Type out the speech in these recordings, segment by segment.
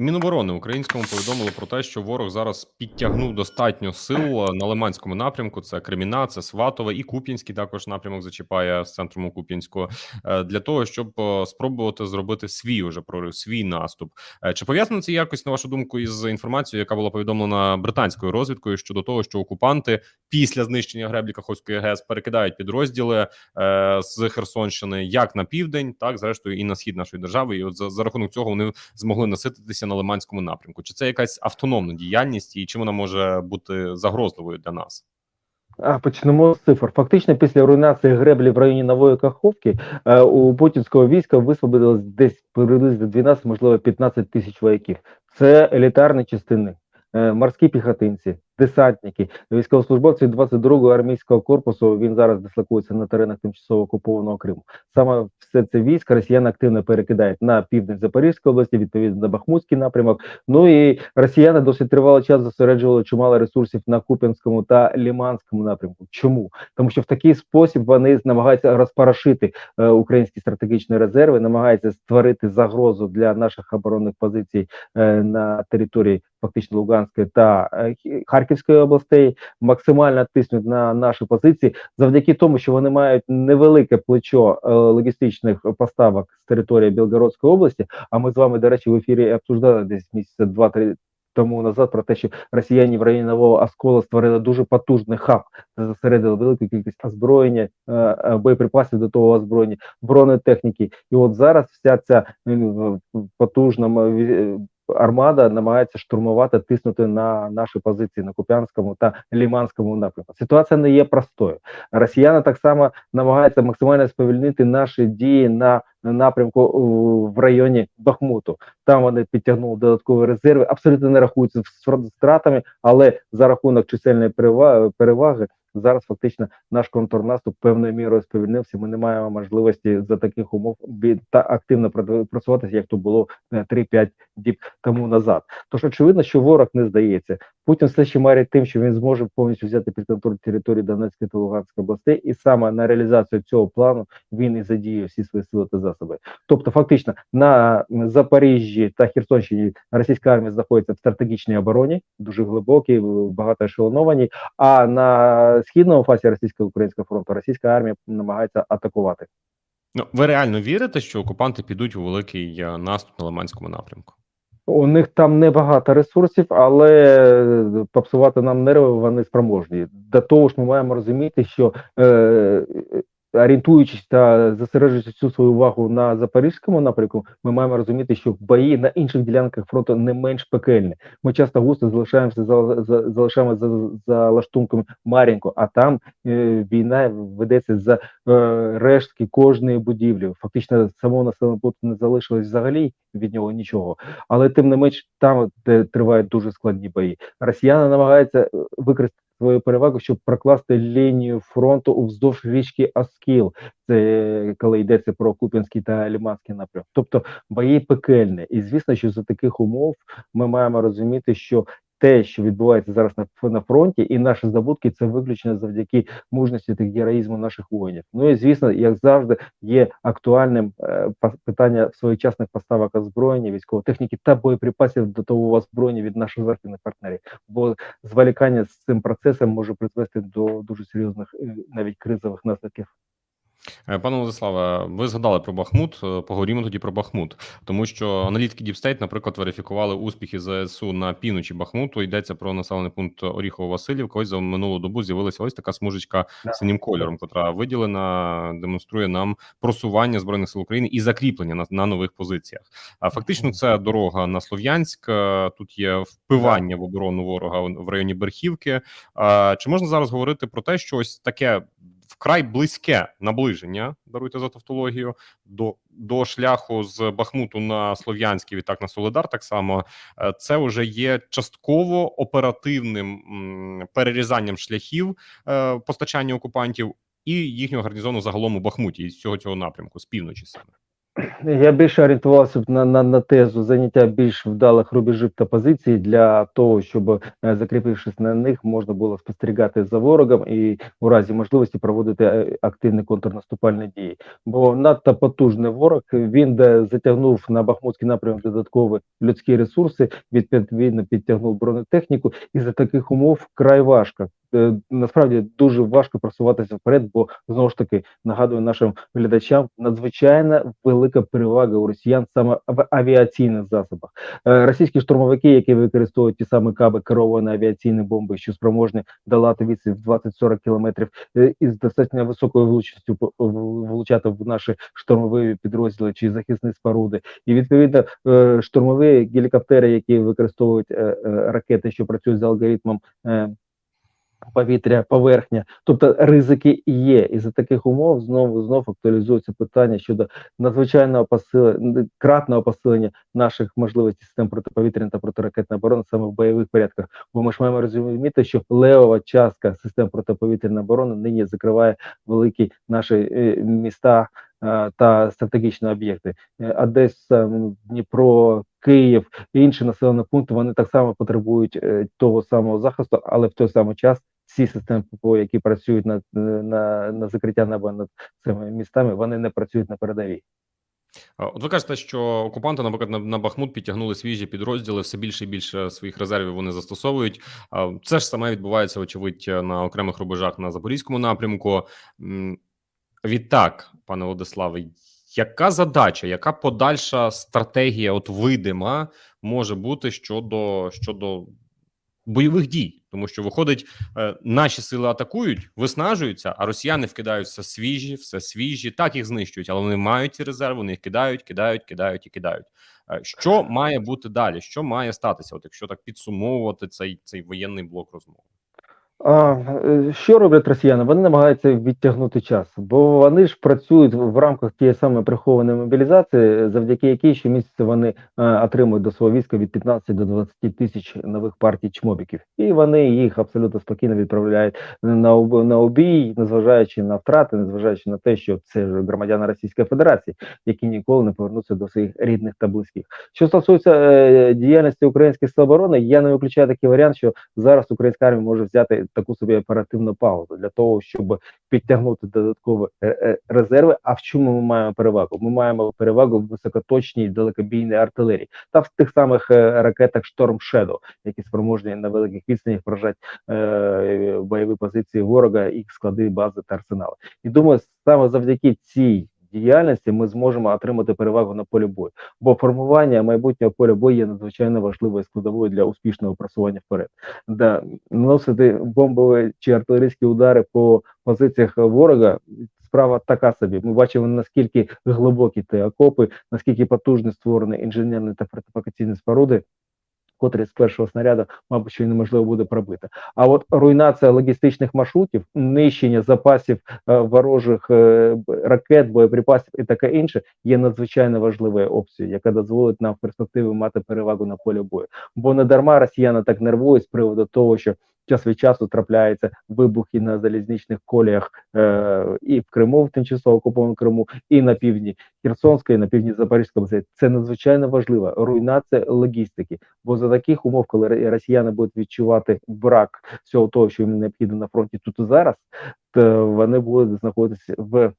Міноборони українському повідомили про те, що ворог зараз підтягнув достатньо сил на Лиманському напрямку. Це Креміна, це Сватове і Куп'янський також напрямок зачіпає з центром Куп'янського е, для того, щоб е, спробувати зробити свій уже прорив, свій наступ. Е, Чи пов'язано це якось на вашу думку із інформацією, яка була повідомлена британською розвідкою щодо того, що окупанти після знищення греблі Каховської ГЕС перекидають підрозділи е, з Херсонщини як на південь, так зрештою і на схід нашої держави, і от за, за рахунок цього вони змогли насититися на Лиманському напрямку. Чи це якась автономна діяльність, і чим вона може бути загрозливою для нас? А почнемо з цифр. Фактично, після руйнації греблі в районі Нової Каховки е, у путінського війська висвободилось десь приблизно 12, можливо, 15 тисяч вояків. Це елітарні частини, е, морські піхотинці, десантники, військовослужбовці 22-го армійського корпусу. Він зараз дислокується на теренах тимчасово окупованого Криму. Саме все це військо росіяни активно перекидають на південь Запорізької області, відповідно на Бахмутський напрямок. Ну і росіяни досить тривалий час зосереджували чимало ресурсів на Куп'янському та Ліманському напрямку. Чому? Тому що в такий спосіб вони намагаються розпорошити е, українські стратегічні резерви, намагаються створити загрозу для наших оборонних позицій е, на території фактично Луганської та е, Хі- Харківської областей, максимально тиснуть на наші позиції завдяки тому, що вони мають невелике плечо е, логістичних поставок з території Білгородської області. А ми з вами, до речі, в ефірі обсуждали десь місяця два-три. Тому назад про те, що росіяни в районі нового оскола створили дуже потужний хаб, де зосередили велику кількість озброєння, е, е, боєприпасів до того озброєння, бронетехніки. І от зараз вся ця е, потужна армада намагається штурмувати, тиснути на наші позиції на Куп'янському та Ліманському напрямку. Ситуація не є простою. Росіяни так само намагаються максимально сповільнити наші дії на напрямку в районі Бахмуту. Там вони підтягнули додаткові резерви, абсолютно не рахуються з втратами, але за рахунок чисельної перева- переваги зараз фактично наш контрнаступ певною мірою сповільнився. Ми не маємо можливості за таких умов та активно прод- як то було е, 3-5 діб тому назад. Тож очевидно, що ворог не здається. Путін все ще марить тим, що він зможе повністю взяти під контроль території Донецької та Луганської областей, і саме на реалізацію цього плану він і задіє всі свої сили та засоби. Тобто, фактично на Запоріжжі та Херсонщині російська армія знаходиться в стратегічній обороні, дуже глибокій, багато ешелонованій. А на східному фасі російсько-українського фронту російська армія намагається атакувати. Ну ви реально вірите, що окупанти підуть у великий е, наступ на Лиманському напрямку? У них там небагато ресурсів, але попсувати нам нерви вони спроможні. До того ж, ми маємо розуміти, що е, орієнтуючись та зосереджуючи всю свою увагу на запорізькому напрямку, ми маємо розуміти, що бої на інших ділянках фронту не менш пекельні. Ми часто густо залишаємося за, за залишаємо за, за лаштунком Мар'їнку, а там е, війна ведеться за е, рештки кожної будівлі. Фактично самого населеного пункту не залишилось взагалі від нього нічого. Але тим не менш, там де тривають дуже складні бої. Росіяни намагаються е, використати свою перевагу, щоб прокласти лінію фронту вздовж річки Аскіл. Це коли йдеться про Куп'янський та Ліманський напрям. Тобто бої пекельні. І звісно, що за таких умов ми маємо розуміти, що те, що відбувається зараз на, на фронті, і наші здобутки, це виключно завдяки мужності та героїзму наших воїнів. Ну і звісно, як завжди, є актуальним е, питання своєчасних поставок озброєння, військової техніки та боєприпасів до того озброєння від наших західних партнерів. Бо зволікання з цим процесом може призвести до дуже серйозних, е, навіть кризових наслідків. Е, Пане Владиславе, ви згадали про Бахмут. е, Поговоримо тоді про Бахмут, тому що аналітики Діпстейт, наприклад, верифікували успіхи ЗСУ на півночі Бахмуту. Йдеться про населений пункт Оріхово-Василівка. Ось за минулу добу з'явилася ось така смужечка Да. синім кольором, котра виділена, демонструє нам просування збройних сил України і закріплення на, на нових позиціях. А фактично, це дорога на Слов'янськ. е, Тут є впивання в оборону ворога в в районі Берхівки. А, Чи можна зараз говорити про те, що ось таке вкрай близьке наближення, даруйте за тавтологію, до, до шляху з Бахмуту на Слов'янський, відтак на Солидар, так само е, це вже є частково оперативним перерізанням шляхів е, постачання окупантів і їхнього гарнізону загалом у Бахмуті із цього цього напрямку з півночі саме. Я більше орієнтувався б на, на, на тезу заняття більш вдалих рубежів та позицій для того, щоб е, закріпившись на них, можна було спостерігати за ворогом і у разі можливості проводити е, активні контрнаступальні дії. Бо надто потужний ворог він де затягнув на Бахмутський напрямок додаткові людські ресурси, відповідно підтягнув бронетехніку, і за таких умов вкрай важко. Е, Насправді дуже важко просуватися вперед, бо знову ж таки нагадую нашим глядачам надзвичайно велика перевага у росіян саме в авіаційних засобах. Е, Російські штурмовики, які використовують ті самі каби керовані авіаційні бомби, що спроможні долати відстань в 20-40 кілометрів е, із достатньо високою влучністю влучати в наші штурмові підрозділи чи захисні споруди. І відповідно штурмові гелікоптери, які використовують ракети, що працюють за алгоритмом. Повітря, поверхня, тобто ризики є, і за таких умов знову знов актуалізується питання щодо надзвичайного посилення, кратного посилення наших можливостей систем протиповітряної та протиракетної оборони саме в бойових порядках. Бо ми ж маємо розуміти, що левова частка систем протиповітряної оборони нині закриває великі наші е, міста е, та стратегічні об'єкти. Е, Одеса, Дніпро, Київ і інші населені пункти вони так само потребують того самого захисту, але в той самий час ці системи ППО, які працюють над на, на закриття неба над цими містами, вони не працюють на передовій. От ви кажете, що окупанти, наприклад, на, Бахмут підтягнули свіжі підрозділи, все більше і більше своїх резервів вони застосовують. Це ж саме відбувається, очевидь, на окремих рубежах на Запорізькому напрямку. Відтак, пане Владиславе, яка задача, яка подальша стратегія, от видима, може бути щодо, щодо бойових дій? Тому що виходить, е, наші сили атакують, виснажуються, а росіяни вкидають все свіжі, все свіжі. Так їх знищують, але вони мають ці резерви, вони їх кидають, кидають, кидають і кидають. Е, Що має бути далі? Що має статися? От якщо так підсумовувати цей, цей воєнний блок розмов? А, е, що роблять росіяни? Вони намагаються відтягнути час, бо вони ж працюють в рамках тієї самої прихованої мобілізації, завдяки якій щомісяця вони е, отримують до свого війська від 15 до 20 тисяч нових партій чмобіків, і вони їх абсолютно спокійно відправляють на на обій, незважаючи на втрати, незважаючи на те, що це ж громадяни Російської Федерації, які ніколи не повернуться до своїх рідних та близьких. Що стосується е, діяльності українських сил оборони, я не виключаю такий варіант, що зараз українська армія може взяти таку собі оперативну паузу для того, щоб підтягнути додаткові е, е, резерви. А в чому ми маємо перевагу? Ми маємо перевагу в високоточній далекобійній артилерії та в тих самих е, ракетах Storm Shadow, які спроможні на великих відстанях вражати е, бойові позиції ворога, їх склади, бази та арсенали. І думаю, саме завдяки цій діяльності ми зможемо отримати перевагу на полі бою. Бо формування майбутнього поля бою є надзвичайно важливою складовою для успішного просування вперед. Да, наносити бомбові чи артилерійські удари по позиціях ворога. Справа така собі. Ми бачимо наскільки глибокі ті окопи, наскільки потужні створені інженерні та фортифікаційні споруди, котрі з першого снаряду, мабуть, що неможливо буде пробити. А от руйнація логістичних маршрутів, нищення запасів е, ворожих е, ракет, боєприпасів і таке інше є надзвичайно важливою опцією, яка дозволить нам в перспективі мати перевагу на полі бою. Бо не дарма росіяни так нервують з приводу того, що час від часу трапляються вибухи на залізничних коліях е, і в Криму, в тимчасово окупованому Криму, і на півдні Херсонської, і на півдні Запорізької області. Це надзвичайно важливо. Руйнація логістики. Бо за таких умов, коли росіяни будуть відчувати брак всього того, що їм необхідно на фронті тут і зараз, то вони будуть знаходитися в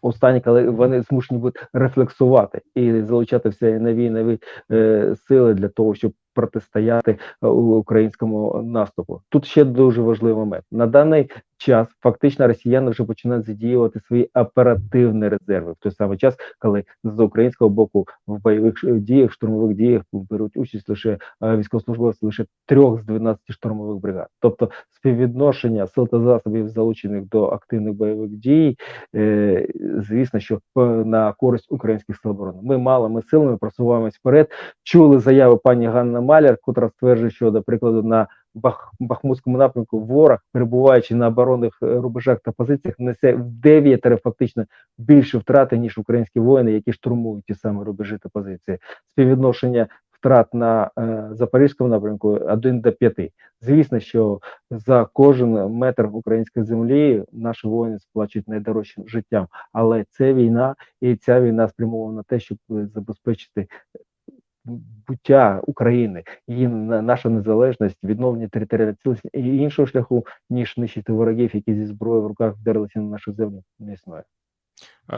у стані, коли вони змушені будуть рефлексувати і залучати все нові нові е, сили для того, щоб протистояти е, українському наступу. Тут ще дуже важливий момент. На даний час фактично росіяни вже починають задіювати свої оперативні резерви в той самий час, коли з українського боку в бойових ш- діях, штурмових діях беруть участь лише е, військовослужбовці лише трьох з 12 штурмових бригад. Тобто співвідношення сил та засобів, залучених до активних бойових дій, е, звісно, що е, на користь українських сил оборони. Ми малими силами просуваємось вперед. Чули заяви пані Ганна Маляр, котра стверджує, що, до прикладу, на Бах, Бахмутському напрямку ворог, перебуваючи на оборонних е, рубежах та позиціях, несе в дев'ятеро фактично більше втрати, ніж українські воїни, які штурмують ті самі рубежі та позиції. Співвідношення втрат на е, запорізькому напрямку 1 до 5. Звісно, що за кожен метр української землі наші воїни сплачують найдорожчим життям, але це війна, і ця війна спрямована на те, щоб е, забезпечити буття України, її наша незалежність, відновлення територіальної цілісності і іншого шляху, ніж нищити ворогів, які зі зброєю в руках вдарилися на нашу землю, не існує.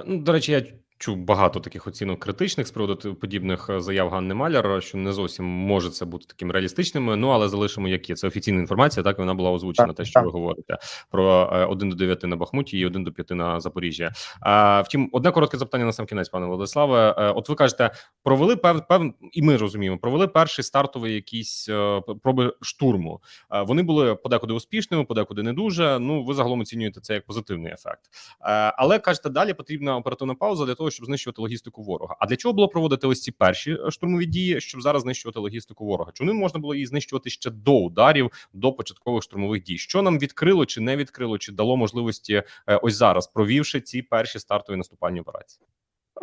Ну, до речі, я чув багато таких оцінок критичних з приводу подібних е, заяв Ганни Маляр, що не зовсім може це бути таким реалістичним. Ну але залишимо як є. Це офіційна інформація. Так вона була озвучена. Так, Те, що так. ви говорите про е, 1 до 9 на Бахмуті і 1 до 5 на Запоріжжя. А втім, одне коротке запитання на сам кінець, пане Владиславе. Е, От ви кажете, провели пев, пев, і ми розуміємо, провели перший стартовий якісь е, проби штурму. Е, Вони були подекуди успішними, подекуди не дуже. Ну ви загалом оцінюєте це як позитивний ефект. Е, Але кажете, далі потрібна оперативна пауза для того, щоб знищувати логістику ворога. А для чого було проводити ось ці перші е, штурмові дії, щоб зараз знищувати логістику ворога? Не можна було її знищувати ще до ударів, до початкових штурмових дій? Що нам відкрило чи не відкрило, чи дало можливості е, ось зараз, провівши ці перші стартові наступальні операції?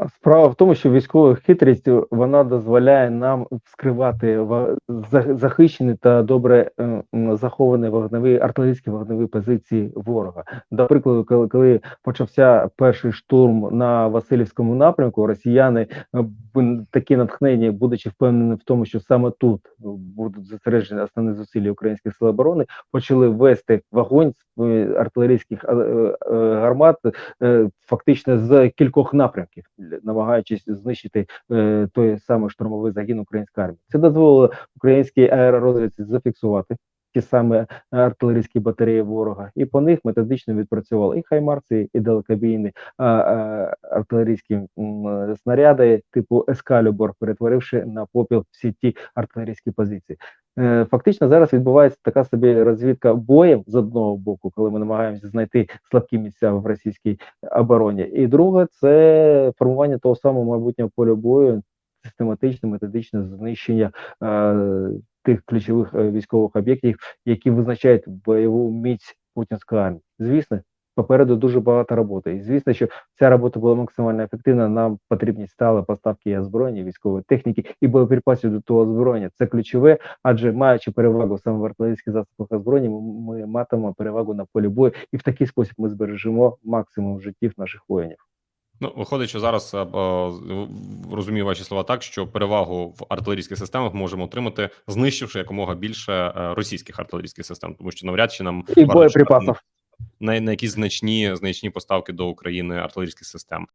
Справа в тому, що військова хитрість вона дозволяє нам вскривати ва- захищені та добре е, заховані вогневі артилерійські вогневі позиції ворога. До прикладу, коли, коли почався перший штурм на Васильівському напрямку, росіяни е, такі натхнені, будучи впевнені в тому, що саме тут будуть зосереджені основні зусилля українських сил оборони, почали вести вогонь з е, артилерійських е, гармат фактично з кількох напрямків, намагаючись знищити е, той самий штурмовий загін української армії. Це дозволило українській аеророзвідці зафіксувати ті самі артилерійські батареї ворога, і по них методично відпрацювали і хаймарси, і далекобійні а, а, артилерійські м, снаряди типу Ескалібор, перетворивши на попіл всі ті артилерійські позиції. Е, Фактично зараз відбувається така собі розвідка боєм з одного боку, коли ми намагаємося знайти слабкі місця в російській обороні. І друге, це формування того самого майбутнього поля бою, систематичне методичне знищення е, тих ключових е, військових об'єктів, які визначають бойову міць путінської армії. Звісно, попереду дуже багато роботи. І звісно, що ця робота була максимально ефективна. Нам потрібні стали поставки і озброєння, військової техніки і боєприпасів до того озброєння. Це ключове, адже маючи перевагу саме в артилерійських засобах озброєння, ми, ми матимемо перевагу на полі бою, і в такий спосіб ми збережемо максимум життів наших воїнів. Ну, виходить, що зараз е, розумію ваші слова так, що перевагу в артилерійських системах можемо отримати, знищивши якомога більше е, російських артилерійських систем, тому що навряд чи нам І боєприпасів. На, на якісь значні значні поставки до України артилерійських систем.